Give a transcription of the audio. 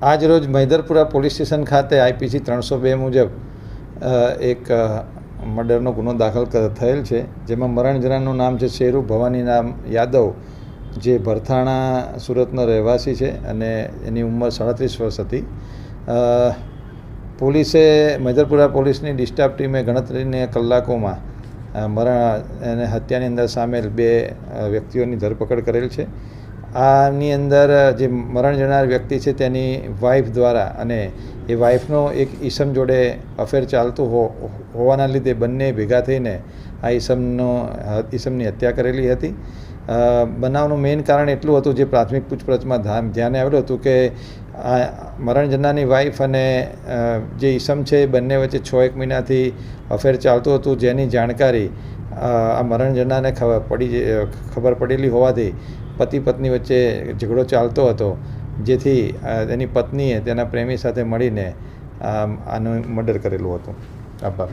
આજ રોજ Maidarpura police station ખાતે આઈપીસી ત્રણસો બે મુજબ એક મર્ડરનો ગુનો દાખલ થયેલ છે, જેમાં મરણજરાનું નામ છે શેરુ, ભવાની નામ યાદવ, જે ભરથાણા સુરતનો રહેવાસી છે અને એની ઉંમર સાડત્રીસ વર્ષ હતી. પોલીસે મૈદરપુરા પોલીસની ડિસ્ટાફ ટીમે ગણતરીને કલાકોમાં મરણ અને હત્યાની અંદર સામેલ બે વ્યક્તિઓની ધરપકડ કરેલ છે. આની અંદર જે મરણ જનાર વ્યક્તિ છે તેની વાઈફ દ્વારા અને એ વાઈફનો એક ઈસમ જોડે અફેર ચાલતું હો હોવાના લીધે બંને ભેગા થઈને આ ઈસમનો ઈસમની હત્યા કરેલી હતી. બનાવનું મેઇન કારણ એટલું હતું જે પ્રાથમિક પૂછપરછમાં ધ્યાન, ધ્યાને આવેલું હતું કે આ જનારની વાઈફ અને જે ઈસમ છે એ બંને વચ્ચે છ એક મહિનાથી અફેર ચાલતું હતું જેની જાણકારી આ મરણ ખબર પડી ખબર પડેલી હોવાથી પતિ પત્ની વચ્ચે ઝઘડો ચાલતો હતો, જેથી તેની પત્નીએ તેના પ્રેમી સાથે મળીને આનું મર્ડર કરેલું હતું. આભાર.